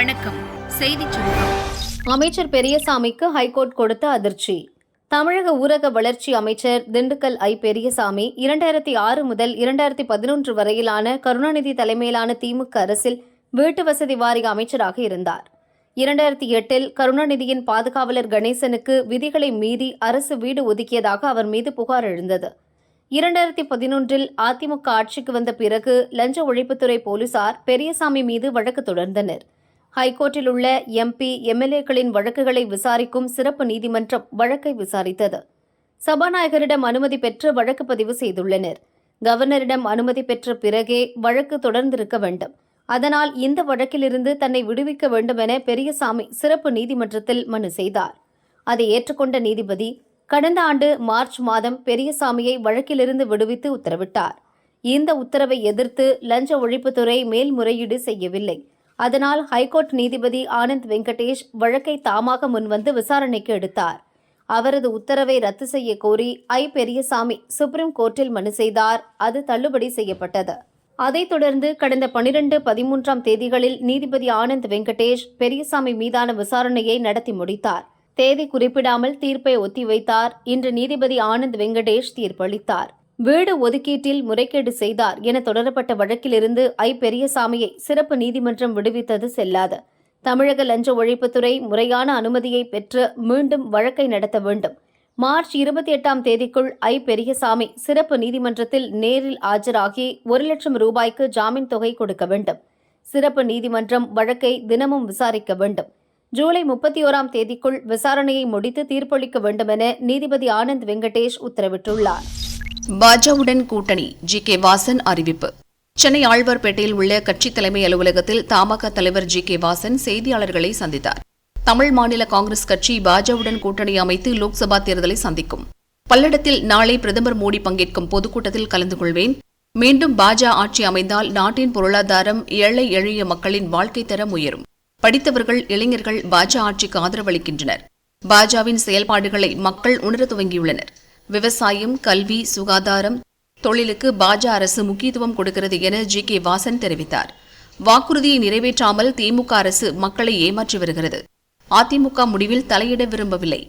வணக்கம். செய்தி அமைச்சர் பெரியசாமிக்கு ஹைகோர்ட் கொடுத்த அதிர்ச்சி. தமிழக ஊரக வளர்ச்சி அமைச்சர் திண்டுக்கல் ஐ. பெரியசாமி இரண்டாயிரத்தி ஆறு முதல் இரண்டாயிரத்தி பதினொன்று வரையிலான கருணாநிதி தலைமையிலான திமுக அரசில் வீட்டு வசதி வாரிய அமைச்சராக இருந்தார். இரண்டாயிரத்தி எட்டில் கருணாநிதியின் பாதுகாவலர் கணேசனுக்கு விதிகளை மீறி அரசு வீடு ஒதுக்கியதாக அவர் மீது புகார் எழுந்தது. இரண்டாயிரத்தி பதினொன்றில் அதிமுக ஆட்சிக்கு வந்த பிறகு லஞ்ச ஒழிப்புத்துறை போலீசார் பெரியசாமி மீது வழக்கு தொடர்ந்தனர். ஹைகோர்ட்டில் உள்ள எம்பி எம்எல்ஏக்களின் வழக்குகளை விசாரிக்கும் சிறப்பு நீதிமன்றம் வழக்கை விசாரித்தது. சபாநாயகரிடம் அனுமதி பெற்று வழக்கு பதிவு செய்துள்ளனர். கவர்னரிடம் அனுமதி பெற்ற பிறகே வழக்கு தொடர்ந்திருக்க வேண்டும். அதனால் இந்த வழக்கிலிருந்து தன்னை விடுவிக்க வேண்டும் என பெரியசாமி சிறப்பு நீதிமன்றத்தில் மனு செய்தார். அதை ஏற்றுக்கொண்ட நீதிபதி கடந்த ஆண்டு மார்ச் மாதம் பெரியசாமியை வழக்கிலிருந்து விடுவித்து உத்தரவிட்டார். இந்த உத்தரவை எதிர்த்து லஞ்ச ஒழிப்புத்துறை மேல்முறையீடு செய்யவில்லை. அதனால் ஹைகோர்ட் நீதிபதி ஆனந்த் வெங்கடேஷ் வழக்கை தாமாக முன்வந்து விசாரணைக்கு எடுத்தார். அவரது உத்தரவை ரத்து செய்ய கோரி ஐ. பெரியசாமி சுப்ரீம் கோர்ட்டில் மனு செய்தார். அது தள்ளுபடி செய்யப்பட்டது. அதைத் தொடர்ந்து கடந்த பனிரெண்டு பதிமூன்றாம் தேதிகளில் நீதிபதி ஆனந்த் வெங்கடேஷ் பெரியசாமி மீதான விசாரணையை நடத்தி முடித்தார். தேதி குறிப்பிடாமல் தீர்ப்பை ஒத்திவைத்தார். இன்று நீதிபதி ஆனந்த் வெங்கடேஷ் தீர்ப்பளித்தார். வீடு ஒதுக்கீட்டில் முறைகேடு செய்தார் என தொடரப்பட்ட வழக்கிலிருந்து ஐ. பெரியசாமியை சிறப்பு நீதிமன்றம் விடுவித்தது செல்லாது. தமிழக லஞ்ச ஒழிப்புத்துறை முறையான அனுமதியை பெற்று மீண்டும் வழக்கை நடத்த வேண்டும். மார்ச் இருபத்தி எட்டாம் தேதிக்குள் ஐ. பெரியசாமி சிறப்பு நீதிமன்றத்தில் நேரில் ஆஜராகி ஒரு லட்சம் ரூபாய்க்கு ஜாமீன் தொகை கொடுக்க வேண்டும். சிறப்பு நீதிமன்றம் வழக்கை தினமும் விசாரிக்க வேண்டும். ஜூலை முப்பத்தி ஓராம் தேதிக்குள் விசாரணையை முடித்து தீர்ப்பளிக்க வேண்டுமென நீதிபதி ஆனந்த் வெங்கடேஷ் உத்தரவிட்டுள்ளார். பாஜவுடன் கூட்டணி. ஜி. கே. வாசன் அறிவிப்பு. சென்னை ஆழ்வார்பேட்டையில் உள்ள கட்சி தலைமை அலுவலகத்தில் தமாக தலைவர் ஜி. கே. வாசன் செய்தியாளர்களை சந்தித்தார். தமிழ் மாநில காங்கிரஸ் கட்சி பாஜவுடன் கூட்டணி அமைத்து லோக்சபா தேர்தலை சந்திக்கும். பல்லடத்தில் நாளை பிரதமர் மோடி பங்கேற்கும் பொதுக்கூட்டத்தில் கலந்து கொள்வேன். மீண்டும் பாஜ ஆட்சி அமைந்தால் நாட்டின் பொருளாதாரம் ஏழை எளிய மக்களின் வாழ்க்கை தரம் உயரும். படித்தவர்கள் இளைஞர்கள் பாஜ ஆட்சிக்கு ஆதரவளிக்கின்றனர். பாஜவின் செயல்பாடுகளை மக்கள் உணர துவங்கியுள்ளனர். விவசாயம் கல்வி சுகாதாரம் தொழிலுக்கு பாஜ அரசு முக்கியத்துவம் கொடுக்கிறது என ஜி கே வாசன் தெரிவித்தார். வாக்குறுதியை நிறைவேற்றாமல் திமுக அரசு மக்களை ஏமாற்றி வருகிறது. அதிமுக முடிவில் தலையிட விரும்பவில்லை.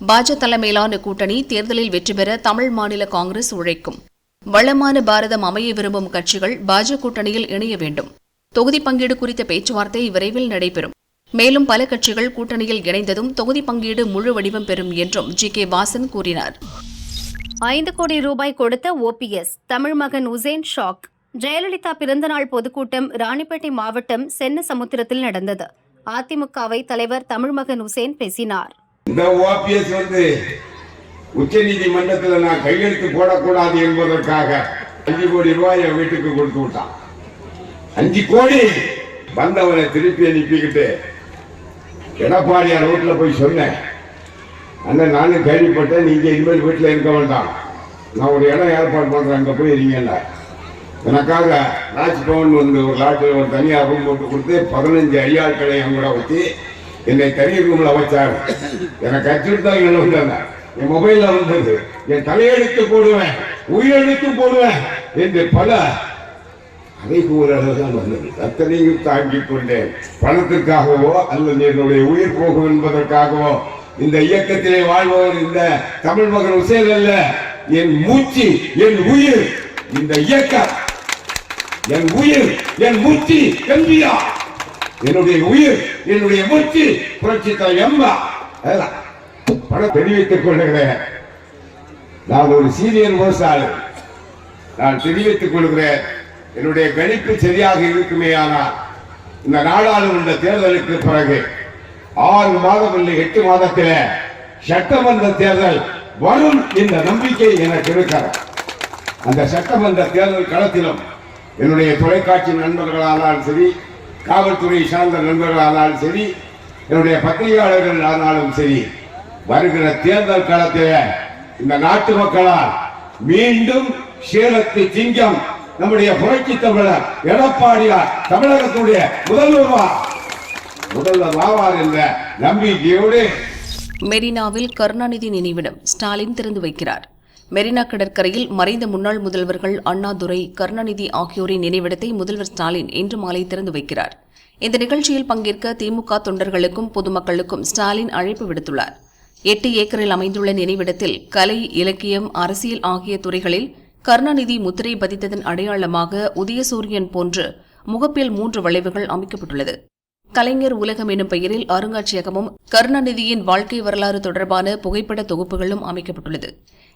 பாஜ தலைமையிலான கூட்டணி தேர்தலில் வெற்றி பெற தமிழ் மாநில காங்கிரஸ் உழைக்கும். வளமான பாரதம் அமைய விரும்பும் கட்சிகள் பாஜ கூட்டணியில் இணைய வேண்டும். தொகுதி பங்கீடு குறித்த பேச்சுவார்த்தை விரைவில் நடைபெறும். மேலும் பல கட்சிகள் கூட்டணியில் இணைந்ததும் தொகுதி பங்கீடு முழு வடிவம் பெறும் என்றும் ஜி கே வாசன் கூறினார். ஐந்து கோடி ரூபாய் கொடுத்த ஓபிஎஸ் தமிழ் மகன் உசேன் ஷாக். ஜெயலலிதா பிறந்தநாள் பொதுக்கூட்டம் ராணிப்பேட்டை மாவட்டம் சென்ன சமுத்திரத்தில் நடந்தது. அதிமுகவை தலைவர் தமிழ்மகன் உசேன் பேசினார். இந்த ஓபிஎஸ் வந்து உச்ச நீதிமன்றத்தில் நான் கையெழுத்து போடக்கூடாது என்பதற்காக அஞ்சு கோடி ரூபாய் என் வீட்டுக்கு கொடுத்து விட்டான். அஞ்சு கோடி வந்தவனை திருப்பி அனுப்பிக்கிட்டு எடப்பாடியார் வீட்டுல போய் சொன்னேன். அண்ணன் நானும் கேள்விப்பட்டேன். நீங்க இனிமேல் வீட்டில் இருக்க வேண்டாம். நான் ஒரு இடம் ஏற்பாடு பண்ணுறேன் அங்கே போய் இருங்கல்ல எனக்காக ராஜ்பவன் வந்து ஒரு லாட்டில் ஒரு தனியாக ரூம் போட்டு கொடுத்து பதினஞ்சு ஐயாட்களை என் வச்சு என்னை தனி ரூமில் வச்சாங்க எனக்கு அச்சுட்டு என்ன வந்தாங்க என் மொபைலில் வந்தது. என் தலையெழுத்து போடுவேன் உயிரெழுத்து போடுவேன் என்று பல அறைகூறல் தான் வந்தது. அத்தனையும் தாங்கிக் கொண்டேன். பணத்திற்காகவோ அல்லது என்னுடைய உயிர் போகும் என்பதற்காகவோ இந்த இயக்கத்திலே வாழ்பவர் இந்த தமிழ் மகன் உசேல் அல்ல. என் மூச்சு என் உயிர் இந்த இயக்கம். என் உயிர் என் மூச்சு எம்பியா என்னுடைய உயிர் என்னுடைய மூச்சு புரட்சி எம்பா. பணம் தெரிவித்துக் கொள்ளுகிறேன் நான் ஒரு சீனியர் விவசாயி. நான் தெரிவித்துக் கொள்கிறேன். என்னுடைய கணிப்பு சரியாக இருக்குமே ஆனால் இந்த நாடாளுமன்ற தேர்தலுக்கு பிறகு ஆறு மாதம் இல்லை எட்டு மாதத்தில் சட்டமன்ற தேர்தல் வரும் என்ற நம்பிக்கை எனக்கு இருக்கிறது. அந்த சட்டமன்ற தேர்தல் களத்திலும் என்னுடைய தொலைக்காட்சி நண்பர்களானாலும் சரி காவல்துறை சார்ந்த நண்பர்களானாலும் சரி என்னுடைய பத்திரிகையாளர்கள் ஆனாலும் சரி வருகிற தேர்தல் காலத்தில் இந்த நாட்டு மக்களால் மீண்டும் சேலத்து சிங்கம் நம்முடைய புரட்சி தமிழர் எடப்பாடியார் தமிழகத்துடைய முதல்வர்வா முதல்ல வாவார் என்ற நம்பிக்கையோடு மெரினாவில் கருணாநிதி நினைவிடம் ஸ்டாலின் திறந்து வைக்கிறார். மெரினா கடற்கரையில் மறைந்த முன்னாள் முதல்வர்கள் அண்ணாதுரை கருணாநிதி ஆகியோரின் நினைவிடத்தை முதல்வர் ஸ்டாலின் இன்று மாலை திறந்து வைக்கிறார். இந்த நிகழ்ச்சியில் பங்கேற்க திமுக தொண்டர்களுக்கும் பொதுமக்களுக்கும் ஸ்டாலின் அழைப்பு விடுத்துள்ளார். எட்டு ஏக்கரில் அமைந்துள்ள நினைவிடத்தில் கலை இலக்கியம் அரசியல் ஆகிய துறைகளில் கருணாநிதி முத்திரை பதித்ததன் அடையாளமாக உதயசூரியன் போன்று முகப்பில் மூன்று வளைவுகள் அமைக்கப்பட்டுள்ளது. கலைஞர் உலகம் எனும் பெயரில் அருங்காட்சியகமும் கருணாநிதியின் வாழ்க்கை வரலாறு தொடர்பான புகைப்பட தொகுப்புகளும் அமைக்கப்பட்டுள்ளது.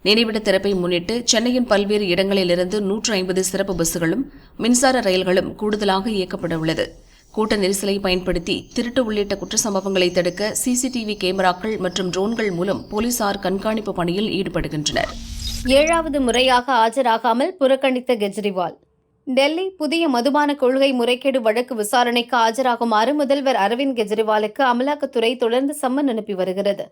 நினைவிட திறப்பை முன்னிட்டு சென்னையின் பல்வேறு இடங்களிலிருந்து நூற்று ஐம்பது சிறப்பு பஸ்களும் மின்சார ரயில்களும் கூடுதலாக இயக்கப்பட உள்ளது. கூட்ட நெரிசலை பயன்படுத்தி திருட்டு உள்ளிட்ட குற்ற சம்பவங்களை தடுக்க சிசிடிவி கேமராக்கள் மற்றும் ட்ரோன்கள் மூலம் போலீசார் கண்காணிப்பு பணியில் ஈடுபடுகின்றனர். ஏழாவது முறையாக ஆஜராகாமல் புறக்கணித்த கெஜ்ரிவால். டெல்லி புதிய மதுபான கொள்கை முறைகேடு வழக்கு விசாரணைக்கு ஆஜராகுமாறு முதல்வர் அரவிந்த் கெஜ்ரிவாலுக்கு அமலாக்கத்துறை தொடர்ந்து சம்மன் அனுப்பி வருகிறது.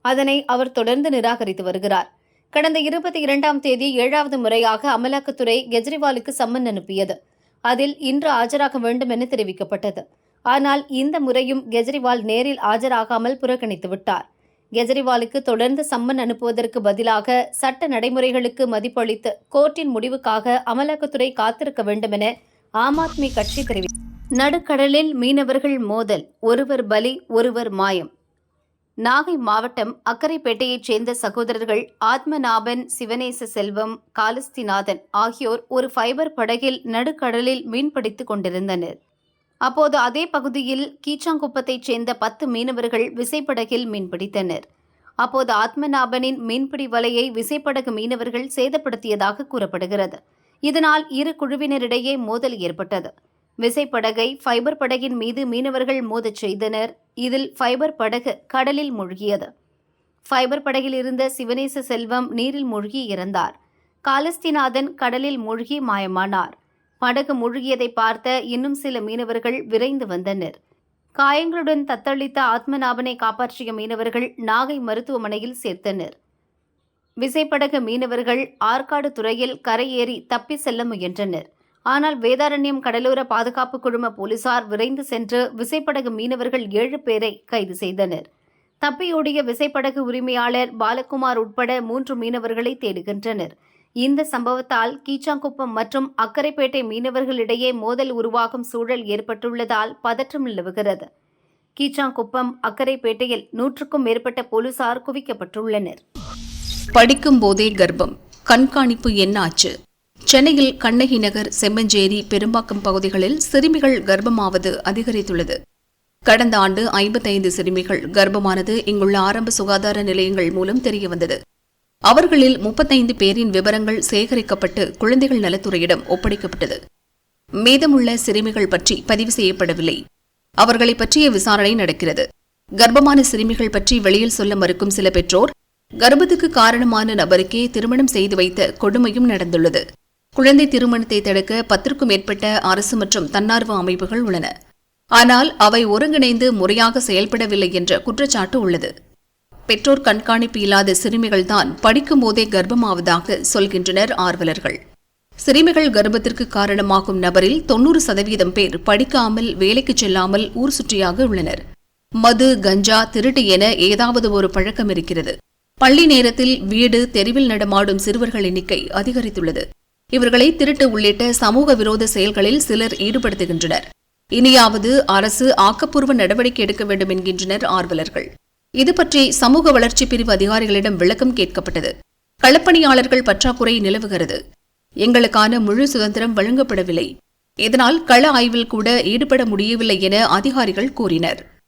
அதனை அவர் தொடர்ந்து நிராகரித்து வருகிறார். கடந்த இருபத்தி இரண்டாம் தேதி ஏழாவது முறையாக அமலாக்கத்துறை கெஜ்ரிவாலுக்கு சம்மன் அனுப்பியது. அதில் இன்று ஆஜராக வேண்டும் என தெரிவிக்கப்பட்டது. ஆனால் இந்த முறையும் கெஜ்ரிவால் நேரில் ஆஜராகாமல் புறக்கணித்து விட்டார். கெஜ்ரிவாலுக்கு தொடர்ந்து சம்மன் அனுப்புவதற்கு பதிலாக சட்ட நடைமுறைகளுக்கு மதிப்பளித்து கோர்ட்டின் முடிவுக்காக அமலாக்கத்துறை காத்திருக்க வேண்டும் என ஆம் ஆத்மி கட்சி தெரிவித்தது நடுக்கடலில் மீனவர்கள் மோதல் ஒருவர் பலி ஒருவர் மாயம். நாகை மாவட்டம் அக்கரைப்பேட்டையைச் சேர்ந்த சகோதரர்கள் ஆத்மநாபன் சிவனேச செல்வம் காலஸ்திநாதன் ஆகியோர் ஒரு ஃபைபர் படகில் நடுக்கடலில் மீன்பிடித்துக் கொண்டிருந்தனர். அப்போது அதே பகுதியில் கீச்சாங்குப்பத்தைச் சேர்ந்த பத்து மீனவர்கள் விசைப்படகில் மீன்பிடித்தனர் அப்போது ஆத்மநாபனின் மீன்பிடி வலையை விசைப்படகு மீனவர்கள் சேதப்படுத்தியதாக கூறப்படுகிறது. இதனால் இரு குழுவினரிடையே மோதல் ஏற்பட்டது. விசைப்படகை ஃபைபர் படகின் மீது மீனவர்கள் மோதச் செய்தனர். இதில் ஃபைபர் படகு கடலில் மூழ்கியது. ஃபைபர் படகில் இருந்த சிவனேச செல்வம் நீரில் மூழ்கி இறந்தார். காலஸ்திநாதன் கடலில் மூழ்கி மாயமானார். படகு முழுகியதை பார்த்த இன்னும் சில மீனவர்கள் விரைந்து வந்தனர். காயங்களுடன் தத்தளித்த ஆத்மநாபனை காப்பாற்றிய மீனவர்கள் நாகை மருத்துவமனையில் சேர்த்தனர். விசைப்படகு மீனவர்கள் ஆற்காடு துறையில் கரையேறி தப்பி செல்ல முயன்றனர். ஆனால் வேதாரண்யம் கடலோர பாதுகாப்பு குழும போலீசார் விரைந்து சென்று விசைப்படகு மீனவர்கள் ஏழு பேரை கைது செய்தனர். தப்பியோடிய விசைப்படகு உரிமையாளர் பாலகுமார் உட்பட மூன்று மீனவர்களை தேடுகின்றனர். இந்த சம்பவத்தால் கீச்சாங்குப்பம் மற்றும் அக்கரைப்பேட்டை மீனவர்களிடையே மோதல் உருவாகும் சூழல் ஏற்பட்டுள்ளதால் பதற்றம் நிலவுகிறது. கீச்சாங்குப்பம் அக்கரைப்பேட்டையில் நூற்றுக்கும் மேற்பட்ட போலீசார் குவிக்கப்பட்டுள்ளனர். படிக்கும் போதே கர்ப்பம். கண்காணிப்பு என்ன ஆச்சு சென்னையில் கண்ணகி நகர் செம்மஞ்சேரி பெரும்பாக்கம் பகுதிகளில் சிறுமிகள் கர்ப்பமாவது அதிகரித்துள்ளது. கடந்த ஆண்டு ஐம்பத்தைந்து சிறுமிகள் கர்ப்பமானது இங்குள்ள ஆரம்ப சுகாதார நிலையங்கள் மூலம் தெரியவந்தது. அவர்களில் முப்பத்தைந்து பேரின் விவரங்கள் சேகரிக்கப்பட்டு குழந்தைகள் நலத்துறையிடம் ஒப்படைக்கப்பட்டது. மீதமுள்ள சிறுமிகள் பற்றி பதிவு செய்யப்படவில்லை. அவர்களை பற்றிய விசாரணை நடக்கிறது. கர்ப்பமான சிறுமிகள் பற்றி வெளியில் சொல்ல மறுக்கும் சில பெற்றோர் கர்ப்பத்துக்கு காரணமான நபருக்கே திருமணம் செய்து வைத்த கொடுமையும் நடந்துள்ளது. குழந்தை திருமணத்தை தடுக்க பத்திற்கும் மேற்பட்ட அரசு மற்றும் தன்னார்வ அமைப்புகள் உள்ளன. ஆனால் அவை ஒருங்கிணைந்து முறையாக செயல்படவில்லை என்ற குற்றச்சாட்டு உள்ளது. பெற்றோர் கண்காணிப்பு இல்லாத சிறுமிகள்தான் படிக்கும்போதே கர்ப்பமாவதாக சொல்கின்றனர் ஆர்வலர்கள். சிறுமிகள் கர்ப்பத்திற்கு காரணமாகும் நபரில் தொன்னூறு சதவீதம் பேர் படிக்காமல் வேலைக்கு செல்லாமல் ஊர் சுற்றியாக உள்ளனர். மது கஞ்சா திருட்டு என ஏதாவது ஒரு பழக்கம் இருக்கிறது. பள்ளி நேரத்தில் வீடு தெருவில் நடமாடும் சிறுவர்கள் எண்ணிக்கை அதிகரித்துள்ளது. இவர்களை திருட்டு உள்ளிட்ட சமூக விரோத செயல்களில் சிலர் ஈடுபடுத்துகின்றனர். இனியாவது அரசு ஆக்கப்பூர்வ நடவடிக்கை எடுக்க வேண்டும் என்கின்றனர் ஆர்வலர்கள். இது பற்றி சமூக வளர்ச்சி பிரிவு அதிகாரிகளிடம் விளக்கம் கேட்கப்பட்டது. களப்பணியாளர்கள் பற்றாக்குறை நிலவுகிறது. எங்களுக்கான முழு சுதந்திரம் வழங்கப்படவில்லை. இதனால் கள ஆய்வில் கூட ஈடுபட முடியவில்லை என அதிகாரிகள் கூறினர்.